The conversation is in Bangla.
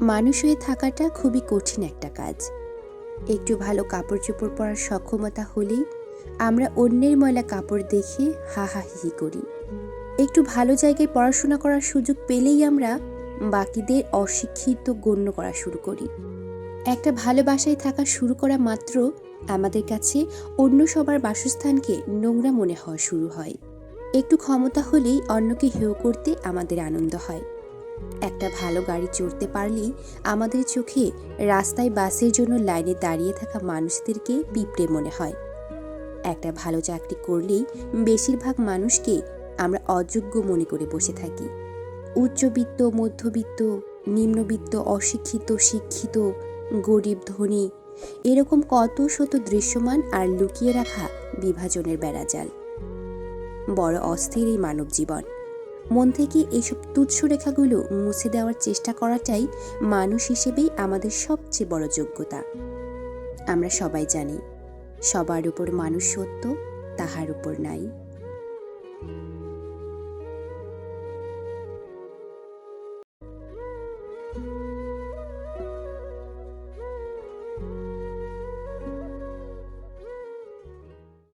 মানুষ হয়ে থাকাটা খুবই কঠিন একটা কাজ। একটু ভালো কাপড় চোপড় পরার সক্ষমতা হলেই আমরা অন্যের ময়লা কাপড় দেখে হা হা হি করি। একটু ভালো জায়গায় পড়াশোনা করার সুযোগ পেলেই আমরা বাকিদের অশিক্ষিত গণ্য করা শুরু করি। একটা ভালো বাসায় থাকা শুরু করা মাত্র আমাদের কাছে অন্য সবার বাসস্থানকে নোংরা মনে হওয়া শুরু হয়। একটু ক্ষমতা হলেই অন্যকে হেয় করতে আমাদের আনন্দ হয়। একটা ভালো গাড়ি চড়তে পারলেই আমাদের চোখে রাস্তায় বাসের জন্য লাইনে দাঁড়িয়ে থাকা মানুষদেরকে পিঁপড়ে মনে হয়। একটা ভালো চাকরি করলেই বেশিরভাগ মানুষকে আমরা অযোগ্য মনে করে বসে থাকি। উচ্চবিত্ত, মধ্যবিত্ত, নিম্নবিত্ত, অশিক্ষিত, শিক্ষিত, গরিব, ধনী, এরকম কত শত দৃশ্যমান আর লুকিয়ে রাখা বিভাজনের বেড়াজাল। বড় অস্থির এই মানব জীবন মন থেকে এইসব তুচ্ছ রেখাগুলো মুছে দেওয়ার চেষ্টা করাটাই মানুষ হিসেবেই আমাদের সবচেয়ে বড় যোগ্যতা। আমরা সবাই জানি, সবার উপর মানুষ সত্য, তাহার উপর নাই।